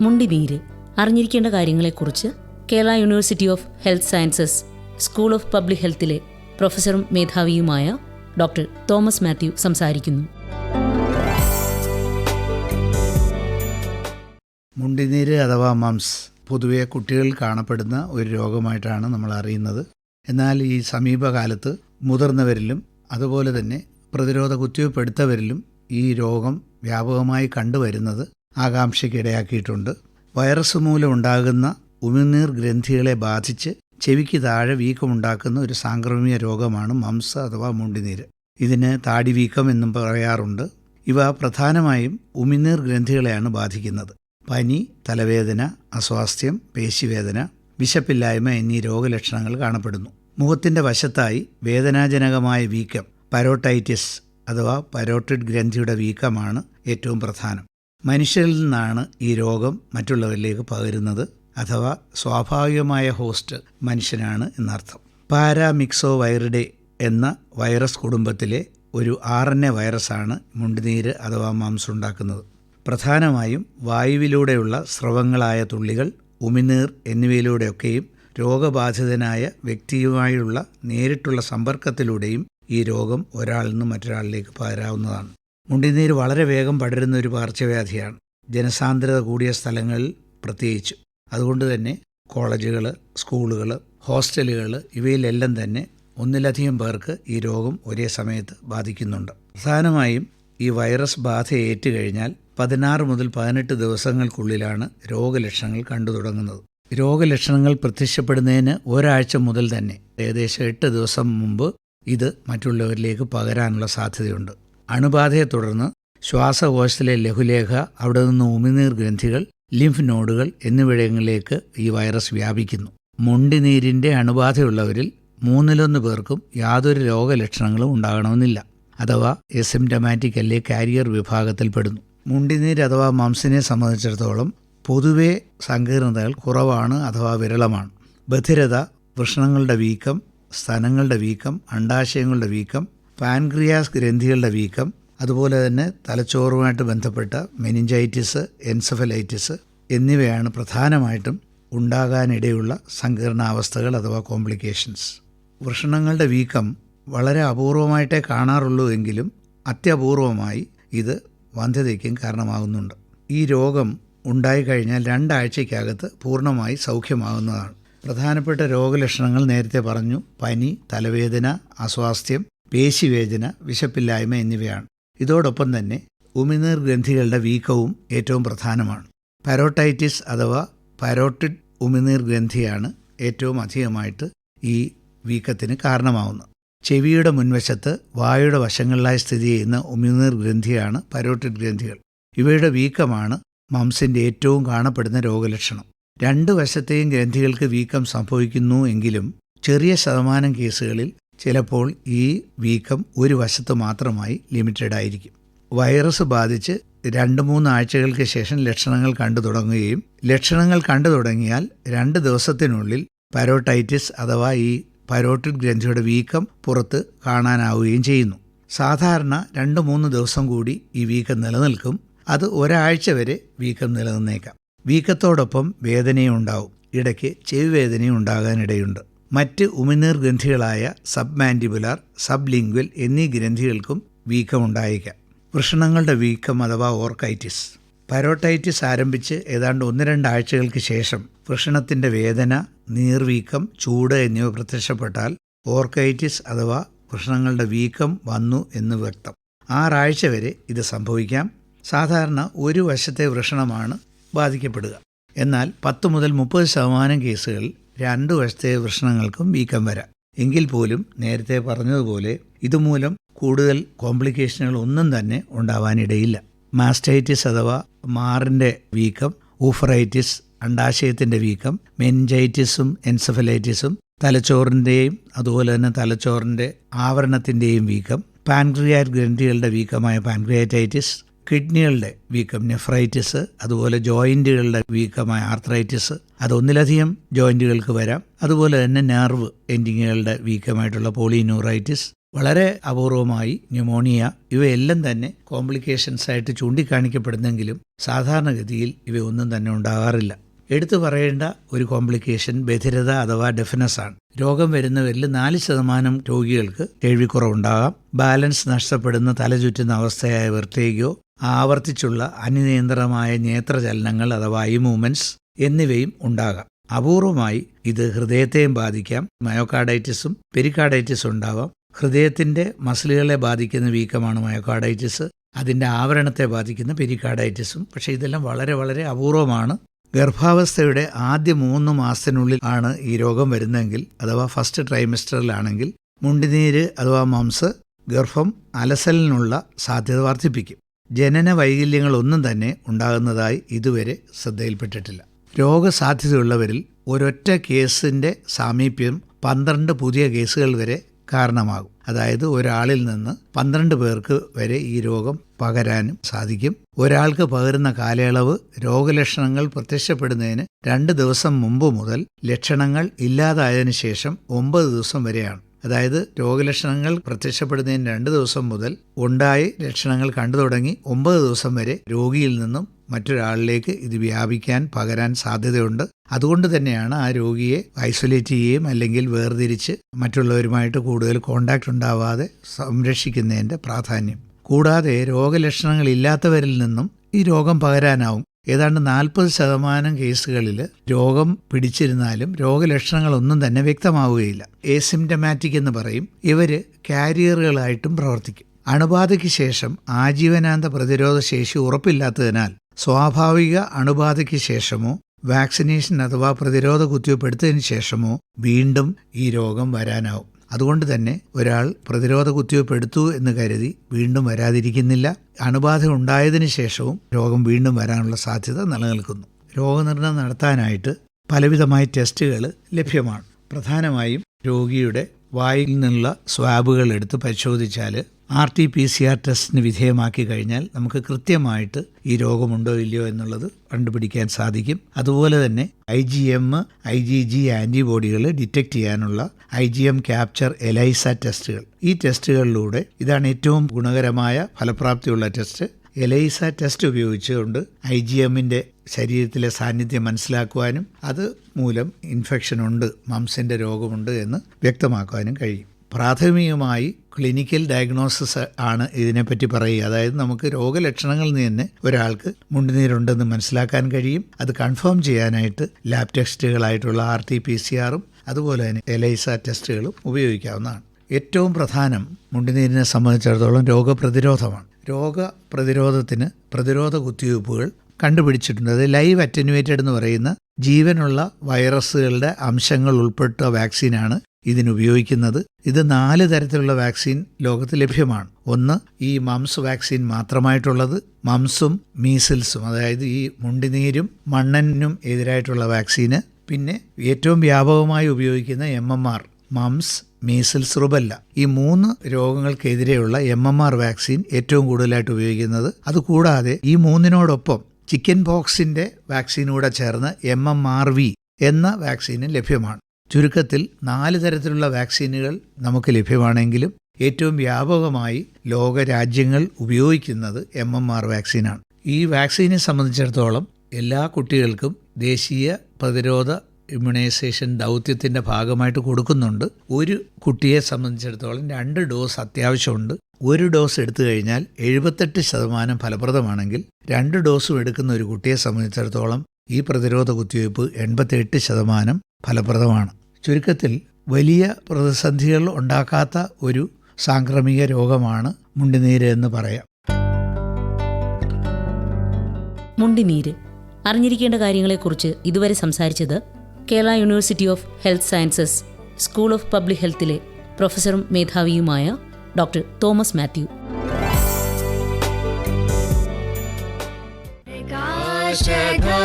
മുണ്ടിനീര്. അറിഞ്ഞിരിക്കേണ്ട കാര്യങ്ങളെക്കുറിച്ച് Kerala university of health sciences school of public ഹെൽത്തിലെ പ്രൊഫസറും മേധാവിയുമായ ഡോക്ടർ തോമസ് മാത്യു സംസാരിക്കുന്നു. മുണ്ടിനീര് അഥവാ മംസ് പൊതുവെ കുട്ടികളിൽ കാണപ്പെടുന്ന ഒരു രോഗമായിട്ടാണ് നമ്മൾ അറിയുന്നത് എന്നാൽ ഈ സമീപകാലത്ത് മുതിർന്നവരിലും അതുപോലെ തന്നെ പ്രതിരോധ കുത്തിവയ്പ് എടുത്തവരിലും ഈ രോഗം വ്യാപകമായി കണ്ടുവരുന്നത് ആകാംക്ഷയ്ക്കിടയാക്കിയിട്ടുണ്ട്. വൈറസ് മൂലം ഉണ്ടാകുന്ന ഉമിനീർ ഗ്രന്ഥികളെ ബാധിച്ച് ചെവിക്ക് താഴെ വീക്കമുണ്ടാക്കുന്ന ഒരു സാംക്രമിക രോഗമാണ് മംസ അഥവാ മുണ്ടിനീര്. ഇതിന് താടി വീക്കം എന്നും പറയാറുണ്ട്. ഇവ പ്രധാനമായും ഉമിനീർ ഗ്രന്ഥികളെയാണ് ബാധിക്കുന്നത്. പനി തലവേദന അസ്വാസ്ഥ്യം പേശിവേദന വിശപ്പില്ലായ്മ എന്നീ രോഗലക്ഷണങ്ങൾ കാണപ്പെടുന്നു. മുഖത്തിന്റെ വശത്തായി വേദനാജനകമായ വീക്കം പരോട്ടൈറ്റിസ് അഥവാ പരോട്ടിഡ് ഗ്രന്ഥിയുടെ വീക്കമാണ് ഏറ്റവും പ്രധാനം. മനുഷ്യരിൽ നിന്നാണ് ഈ രോഗം മറ്റുള്ളവരിലേക്ക് പകരുന്നത് അഥവാ സ്വാഭാവികമായ ഹോസ്റ്റ് മനുഷ്യനാണ് എന്നർത്ഥം. പാരാമിക്സോ വൈറിഡെ എന്ന വൈറസ് കുടുംബത്തിലെ ഒരു ആർ എൻ എ വൈറസാണ് മുണ്ടുനീര് അഥവാ മാംസം ഉണ്ടാക്കുന്നത്. പ്രധാനമായും വായുവിലൂടെയുള്ള സ്രവങ്ങളായ തുള്ളികൾ ഉമിനീർ എന്നിവയിലൂടെയൊക്കെയും രോഗബാധിതനായ വ്യക്തിയുമായുള്ള നേരിട്ടുള്ള സമ്പർക്കത്തിലൂടെയും ഈ രോഗം ഒരാളിൽ നിന്ന് മറ്റൊരാളിലേക്ക് പകരാവുന്നതാണ്. മുണ്ടിനീര് വളരെ വേഗം പടരുന്ന ഒരു പകർച്ചവ്യാധിയാണ് ജനസാന്ദ്രത കൂടിയ സ്ഥലങ്ങളിൽ പ്രത്യേകിച്ച്. അതുകൊണ്ട് തന്നെ കോളേജുകൾ സ്കൂളുകൾ ഹോസ്റ്റലുകൾ ഇവയിലെല്ലാം തന്നെ ഒന്നിലധികം പേർക്ക് ഈ രോഗം ഒരേ സമയത്ത് ബാധിക്കുന്നുണ്ട്. പ്രധാനമായും ഈ വൈറസ് ബാധ ഏറ്റുകഴിഞ്ഞാൽ പതിനാറ് മുതൽ പതിനെട്ട് ദിവസങ്ങൾക്കുള്ളിലാണ് രോഗലക്ഷണങ്ങൾ കണ്ടു തുടങ്ങുന്നത് രോഗലക്ഷണങ്ങൾ പ്രത്യക്ഷപ്പെടുന്നതിന് ഒരാഴ്ച മുതൽ തന്നെ ഏകദേശം എട്ട് ദിവസം മുമ്പ് ഇത് മറ്റുള്ളവരിലേക്ക് പകരാനുള്ള സാധ്യതയുണ്ട്. അണുബാധയെ തുടർന്ന് ശ്വാസകോശത്തിലെ ലഘുലേഖ അവിടെ നിന്ന് ഉമിനീർ ഗ്രന്ഥികൾ ലിംഫ് നോഡുകൾ എന്നിവിടങ്ങളിലേക്ക് ഈ വൈറസ് വ്യാപിക്കുന്നു. മുണ്ടിനീരിന്റെ അണുബാധയുള്ളവരിൽ മൂന്നിലൊന്ന് പേർക്കും യാതൊരു രോഗലക്ഷണങ്ങളും ഉണ്ടാകണമെന്നില്ല അഥവാ എസിംറ്റമാറ്റിക് അല്ലെ കാരിയർ വിഭാഗത്തിൽപ്പെടുന്നു. മുണ്ടിനീര് അഥവാ മംസിനെ സംബന്ധിച്ചിടത്തോളം പൊതുവെ സങ്കീർണതകൾ കുറവാണ് അഥവാ വിരളമാണ്. ബധിരത വൃഷണങ്ങളുടെ വീക്കം സ്തനങ്ങളുടെ വീക്കം അണ്ടാശയങ്ങളുടെ വീക്കം പാൻക്രിയാസ് ഗ്രന്ഥികളുടെ വീക്കം അതുപോലെ തന്നെ തലച്ചോറുമായിട്ട് ബന്ധപ്പെട്ട മെനിഞ്ചൈറ്റിസ് എൻസഫലൈറ്റിസ് എന്നിവയാണ് പ്രധാനമായിട്ടും ഉണ്ടാകാനിടയുള്ള സങ്കീർണാവസ്ഥകൾ അഥവാ കോംപ്ലിക്കേഷൻസ്. വൃഷണങ്ങളുടെ വീക്കം വളരെ അപൂർവമായിട്ടേ കാണാറുള്ളൂ എങ്കിലും അത്യപൂർവമായി ഇത് വന്ധ്യതയ്ക്കും കാരണമാകുന്നുണ്ട്. ഈ രോഗം ഉണ്ടായിക്കഴിഞ്ഞാൽ രണ്ടാഴ്ചയ്ക്കകത്ത് പൂർണമായി സൗഖ്യമാകുന്നതാണ്. പ്രധാനപ്പെട്ട രോഗലക്ഷണങ്ങൾ നേരത്തെ പറഞ്ഞു പനി തലവേദന അസ്വാസ്ഥ്യം പേശിവേദന വിശപ്പില്ലായ്മ എന്നിവയാണ്. ഇതോടൊപ്പം തന്നെ ഉമിനീർ ഗ്രന്ഥികളുടെ വീക്കവും ഏറ്റവും പ്രധാനമാണ്. പരോട്ടൈറ്റിസ് അഥവാ പരോട്ടിഡ് ഉമിനീർ ഗ്രന്ഥിയാണ് ഏറ്റവും അധികമായിട്ട് ഈ വീക്കത്തിന് കാരണമാവുന്നത്. ചെവിയുടെ മുൻവശത്ത് വായുടെ വശങ്ങളിലായി സ്ഥിതി ചെയ്യുന്ന ഉമിനീർ ഗ്രന്ഥിയാണ് പരോട്ടിഡ് ഗ്രന്ഥികൾ. ഇവയുടെ വീക്കമാണ് മംസിന്റെ ഏറ്റവും കാണപ്പെടുന്ന രോഗലക്ഷണം. രണ്ട് വശത്തെയും ഗ്രന്ഥികൾക്ക് വീക്കം സംഭവിക്കുന്നു എങ്കിലും ചെറിയ ശതമാനം കേസുകളിൽ ചിലപ്പോൾ ഈ വീക്കം ഒരു വശത്ത് മാത്രമായി ലിമിറ്റഡ് ആയിരിക്കും. വൈറസ് ബാധിച്ച് രണ്ട് മൂന്ന് ആഴ്ചകൾക്ക് ശേഷം ലക്ഷണങ്ങൾ കണ്ടു തുടങ്ങുകയും ലക്ഷണങ്ങൾ കണ്ടു തുടങ്ങിയാൽ രണ്ട് ദിവസത്തിനുള്ളിൽ പരോട്ടൈറ്റിസ് അഥവാ ഈ പരോട്ടിഡ് ഗ്രന്ഥിയുടെ വീക്കം പുറത്ത് കാണാനാവുകയും ചെയ്യുന്നു. സാധാരണ രണ്ട് മൂന്ന് ദിവസം കൂടി ഈ വീക്കം നിലനിൽക്കും. അത് ഒരാഴ്ച വരെ വീക്കം നിലനിന്നേക്കാം. വീക്കത്തോടൊപ്പം വേദനയും ഉണ്ടാവും. ഇടയ്ക്ക് ചെവി വേദനയും ഉണ്ടാകാനിടയുണ്ട്. മറ്റ് ഉമിനീർ ഗ്രന്ഥികളായ സബ് മാൻഡിബുലാർ സബ് ലിംഗ്വൽ എന്നീ ഗ്രന്ഥികൾക്കും വീക്കം വീക്കമുണ്ടായേക്കാം. വൃഷണങ്ങളുടെ വീക്കം അഥവാ ഓർക്കൈറ്റിസ്. പരോട്ടൈറ്റിസ് ആരംഭിച്ച് ഏതാണ്ട് ഒന്ന് രണ്ടാഴ്ചകൾക്ക് ശേഷം വൃഷണത്തിന്റെ വേദന നീർവീക്കം ചൂട് എന്നിവ പ്രത്യക്ഷപ്പെട്ടാൽ ഓർക്കൈറ്റിസ് അഥവാ വൃഷണങ്ങളുടെ വീക്കം വന്നു എന്ന് വ്യക്തം. ആറാഴ്ച വരെ ഇത് സംഭവിക്കാം. സാധാരണ ഒരു വശത്തെ വൃഷണമാണ് ബാധിക്കപ്പെടുക. എന്നാൽ പത്ത് മുതൽ മുപ്പത് ശതമാനം കേസുകളിൽ രണ്ടു വശത്തെ വൃഷണങ്ങൾക്കും വീക്കം വരാം. എങ്കിൽ പോലും നേരത്തെ പറഞ്ഞതുപോലെ ഇതുമൂലം കൂടുതൽ കോംപ്ലിക്കേഷനുകൾ ഒന്നും തന്നെ ഉണ്ടാവാനിടയില്ല. മാസ്റ്റൈറ്റിസ് അഥവാ മാറിന്റെ വീക്കം ഊഫറൈറ്റിസ് അണ്ടാശയത്തിന്റെ വീക്കം മെൻജൈറ്റിസും എൻസഫലൈറ്റിസും തലച്ചോറിന്റെയും അതുപോലെ തന്നെ തലച്ചോറിന്റെ ആവരണത്തിന്റെയും വീക്കം പാൻക്രിയാറ്റ് ഗ്രന്ഥികളുടെ വീക്കമായ പാൻക്രിയാറ്റൈറ്റിസ് കിഡ്നികളുടെ വീക്കം നെഫ്രൈറ്റിസ് അതുപോലെ ജോയിന്റുകളുടെ വീക്കമായ ആർത്രൈറ്റിസ് അതൊന്നിലധികം ജോയിന്റുകൾക്ക് വരാം. അതുപോലെ തന്നെ നെർവ് എൻഡിങ്ങുകളുടെ വീക്കമായിട്ടുള്ള പോളിന്യൂറൈറ്റിസ് വളരെ അപൂർവമായി ന്യൂമോണിയ ഇവയെല്ലാം തന്നെ കോംപ്ലിക്കേഷൻസ് ആയിട്ട് ചൂണ്ടിക്കാണിക്കപ്പെടുന്നെങ്കിലും സാധാരണഗതിയിൽ ഇവയൊന്നും തന്നെ ഉണ്ടാകാറില്ല. എടുത്തു പറയേണ്ട ഒരു കോംപ്ലിക്കേഷൻ ബധിരത അഥവാ ഡെഫിനസ് ആണ്. രോഗം വരുന്നവരിൽ നാല് ശതമാനം രോഗികൾക്ക് കേൾവിക്കുറവുണ്ടാകാം. ബാലൻസ് നഷ്ടപ്പെടുന്ന തലചുറ്റുന്ന അവസ്ഥയായ വെർട്ടേഗോ ആവർത്തിച്ചുള്ള അനിയന്ത്രിതമായ നേത്രചലനങ്ങൾ അഥവാ ഐ മൂവ്മെന്റ്സ് എന്നിവയും ഉണ്ടാകാം. അപൂർവമായി ഇത് ഹൃദയത്തെയും ബാധിക്കാം മയോകാർഡൈറ്റിസും പെരിക്കാർഡൈറ്റിസും ഉണ്ടാവാം. ഹൃദയത്തിന്റെ മസിലുകളെ ബാധിക്കുന്ന വീക്കമാണ് മയോകാർഡൈറ്റിസ് അതിന്റെ ആവരണത്തെ ബാധിക്കുന്ന പെരിക്കാർഡൈറ്റിസും പക്ഷേ ഇതെല്ലാം വളരെ വളരെ അപൂർവമാണ്. ഗർഭാവസ്ഥയുടെ ആദ്യ മൂന്ന് മാസത്തിനുള്ളിൽ ആണ് ഈ രോഗം വരുന്നതെങ്കിൽ അഥവാ ഫസ്റ്റ് ട്രൈമിസ്റ്ററിലാണെങ്കിൽ മുണ്ടിനീര് അഥവാ മംസ് ഗർഭം അലസലിനുള്ള സാധ്യത വർദ്ധിപ്പിക്കും. ജനന വൈകല്യങ്ങളൊന്നും തന്നെ ഉണ്ടാകുന്നതായി ഇതുവരെ ശ്രദ്ധയിൽപ്പെട്ടിട്ടില്ല. രോഗസാധ്യതയുള്ളവരിൽ ഒരൊറ്റ കേസിന്റെ സാമീപ്യം പന്ത്രണ്ട് പുതിയ കേസുകൾ വരെ കാരണമാകും. അതായത് ഒരാളിൽ നിന്ന് പന്ത്രണ്ട് പേർക്ക് വരെ ഈ രോഗം പകരാനും സാധിക്കും. ഒരാൾക്ക് പകരുന്ന കാലയളവ് രോഗലക്ഷണങ്ങൾ പ്രത്യക്ഷപ്പെടുന്നതിന് രണ്ട് ദിവസം മുമ്പ് മുതൽ ലക്ഷണങ്ങൾ ഇല്ലാതായതിനു ശേഷം ഒമ്പത് ദിവസം വരെയാണ്. അതായത് രോഗലക്ഷണങ്ങൾ പ്രത്യക്ഷപ്പെടുന്നതിന് രണ്ട് ദിവസം മുതൽ ഉണ്ടായി ലക്ഷണങ്ങൾ കണ്ടു തുടങ്ങി ഒമ്പത് ദിവസം വരെ രോഗിയിൽ നിന്നും മറ്റൊരാളിലേക്ക് ഇത് വ്യാപിക്കാൻ പകരാൻ സാധ്യതയുണ്ട്. അതുകൊണ്ട് തന്നെയാണ് ആ രോഗിയെ ഐസൊലേറ്റ് ചെയ്യുകയും അല്ലെങ്കിൽ വേർതിരിച്ച് മറ്റുള്ളവരുമായിട്ട് കൂടുതൽ കോണ്ടാക്ട് ഉണ്ടാവാതെ സംരക്ഷിക്കുന്നതിന്റെ പ്രാധാന്യം. കൂടാതെ രോഗലക്ഷണങ്ങൾ ഇല്ലാത്തവരിൽ നിന്നും ഈ രോഗം പകരാനാവും. ഏതാണ്ട് നാൽപ്പത് ശതമാനം കേസുകളിൽ രോഗം പിടിച്ചിരുന്നാലും രോഗലക്ഷണങ്ങളൊന്നും തന്നെ വ്യക്തമാവുകയില്ല. ഏസിംറ്റമാറ്റിക് എന്ന് പറയും. ഇവർ കാരിയറുകളായിട്ടും പ്രവർത്തിക്കും. അണുബാധയ്ക്ക് ശേഷം ആജീവനാന്ത പ്രതിരോധ ശേഷി ഉറപ്പില്ലാത്തതിനാൽ സ്വാഭാവിക അണുബാധയ്ക്ക് ശേഷമോ വാക്സിനേഷൻ അഥവാ പ്രതിരോധ കുത്തിവെപ്പ് എടുത്തതിന് ശേഷമോ വീണ്ടും ഈ രോഗം വരാനാവും. അതുകൊണ്ട് തന്നെ ഒരാൾ പ്രതിരോധ കുത്തിവയ്പ് എടുത്തു എന്ന് കരുതി വീണ്ടും വരാതിരിക്കുന്നില്ല. അണുബാധ ഉണ്ടായതിനു ശേഷവും രോഗം വീണ്ടും വരാനുള്ള സാധ്യത നിലനിൽക്കുന്നു. രോഗനിർണയം നടത്താനായിട്ട് പലവിധമായ ടെസ്റ്റുകൾ ലഭ്യമാണ്. പ്രധാനമായും രോഗിയുടെ വായിൽ നിന്നുള്ള സ്വാബുകൾ എടുത്ത് പരിശോധിച്ചാൽ R T P C R ടെസ്റ്റിന് വിധേയമാക്കി കഴിഞ്ഞാൽ നമുക്ക് കൃത്യമായിട്ട് ഈ രോഗമുണ്ടോ ഇല്ലയോ എന്നുള്ളത് കണ്ടുപിടിക്കാൻ സാധിക്കും. അതുപോലെ തന്നെ I G M I G G ആന്റിബോഡികൾ ഡിറ്റക്ട് ചെയ്യാനുള്ള I G M capture ELISA ടെസ്റ്റുകൾ. ഈ ടെസ്റ്റുകളിലൂടെ ഇതാണ് ഏറ്റവും ഗുണകരമായ ഫലപ്രാപ്തിയുള്ള ടെസ്റ്റ്. എലൈസ ടെസ്റ്റ് ഉപയോഗിച്ചുകൊണ്ട് ഐ ജി എമ്മിന്റെ ശരീരത്തിലെ സാന്നിധ്യം മനസ്സിലാക്കുവാനും അത് മൂലം ഇൻഫെക്ഷൻ ഉണ്ട് മംസിന്റെ രോഗമുണ്ട് എന്ന് വ്യക്തമാക്കുവാനും കഴിയും. പ്രാഥമികമായി ക്ലിനിക്കൽ ഡയഗ്നോസിസ് ആണ് ഇതിനെപ്പറ്റി പറയുക. അതായത് നമുക്ക് രോഗലക്ഷണങ്ങളിൽ നിന്ന് തന്നെ ഒരാൾക്ക് മുണ്ടുനീരുണ്ടെന്ന് മനസ്സിലാക്കാൻ കഴിയും. അത് കൺഫേം ചെയ്യാനായിട്ട് ലാബ് ടെസ്റ്റുകളായിട്ടുള്ള ആർ ടി പി സി ആറും അതുപോലെ തന്നെ എലൈസ ടെസ്റ്റുകളും ഉപയോഗിക്കാവുന്നതാണ്. ഏറ്റവും പ്രധാനം മുണ്ടുനീരിനെ സംബന്ധിച്ചിടത്തോളം രോഗപ്രതിരോധമാണ്. രോഗപ്രതിരോധത്തിന് പ്രതിരോധ കുത്തിവയ്പ്പുകൾ കണ്ടുപിടിച്ചിട്ടുണ്ട്. അത് ലൈവ് അറ്റനുവേറ്റഡ് എന്ന് പറയുന്ന ജീവനുള്ള വൈറസുകളുടെ അംശങ്ങൾ ഉൾപ്പെട്ട വാക്സിനാണ് ഇതിനുപയോഗിക്കുന്നത്. ഇത് നാല് തരത്തിലുള്ള വാക്സിൻ ലോകത്ത് ലഭ്യമാണ്. ഒന്ന് ഈ മംസ് വാക്സിൻ മാത്രമായിട്ടുള്ളത് മംസും മീസിൽസും അതായത് ഈ മുണ്ടിനീരും മണ്ണനും എതിരായിട്ടുള്ള വാക്സിന്. പിന്നെ ഏറ്റവും വ്യാപകമായി ഉപയോഗിക്കുന്ന M M R mumps measles rubella. ഈ മൂന്ന് രോഗങ്ങൾക്കെതിരെയുള്ള എം എം ആർ വാക്സിൻ ഏറ്റവും കൂടുതലായിട്ട് ഉപയോഗിക്കുന്നത്. അതുകൂടാതെ ഈ മൂന്നിനോടൊപ്പം ചിക്കൻ പോക്സിന്റെ വാക്സിനൂടെ ചേർന്ന് എം എം ആർ വി എന്ന വാക്സിനും ലഭ്യമാണ്. ചുരുക്കത്തിൽ നാല് തരത്തിലുള്ള വാക്സിനുകൾ നമുക്ക് ലഭ്യമാണെങ്കിലും ഏറ്റവും വ്യാപകമായി ലോകരാജ്യങ്ങൾ ഉപയോഗിക്കുന്നത് എം എം ആർ വാക്സിനാണ്. ഈ വാക്സിനെ സംബന്ധിച്ചിടത്തോളം എല്ലാ കുട്ടികൾക്കും ദേശീയ പ്രതിരോധ ഇമ്മ്യൂണൈസേഷൻ ദൗത്യത്തിന്റെ ഭാഗമായിട്ട് കൊടുക്കുന്നുണ്ട്. ഒരു കുട്ടിയെ സംബന്ധിച്ചിടത്തോളം രണ്ട് ഡോസ് അത്യാവശ്യമുണ്ട്. ഒരു ഡോസ് എടുത്തു കഴിഞ്ഞാൽ എഴുപത്തെട്ട് ശതമാനം ഫലപ്രദമാണെങ്കിൽ രണ്ട് ഡോസും എടുക്കുന്ന ഒരു കുട്ടിയെ സംബന്ധിച്ചിടത്തോളം ഈ പ്രതിരോധ കുത്തിവയ്പ്പ് എൺപത്തിയെട്ട് ശതമാനം ഫലപ്രദമാണ്. ചുരുക്കത്തിൽ വലിയ പ്രതിസന്ധികൾ ഉണ്ടാക്കാത്ത ഒരു സാംക്രമിക രോഗമാണ് മുണ്ടിനീര് എന്ന് പറയാം. മുണ്ടിനീര്. അറിഞ്ഞിരിക്കേണ്ട കാര്യങ്ങളെക്കുറിച്ച് ഇതുവരെ സംസാരിച്ചത് Kerala university of health sciences school of public ഹെൽത്തിലെ പ്രൊഫസറും മേധാവിയുമായ ഡോക്ടർ തോമസ് മാത്യു. Shaka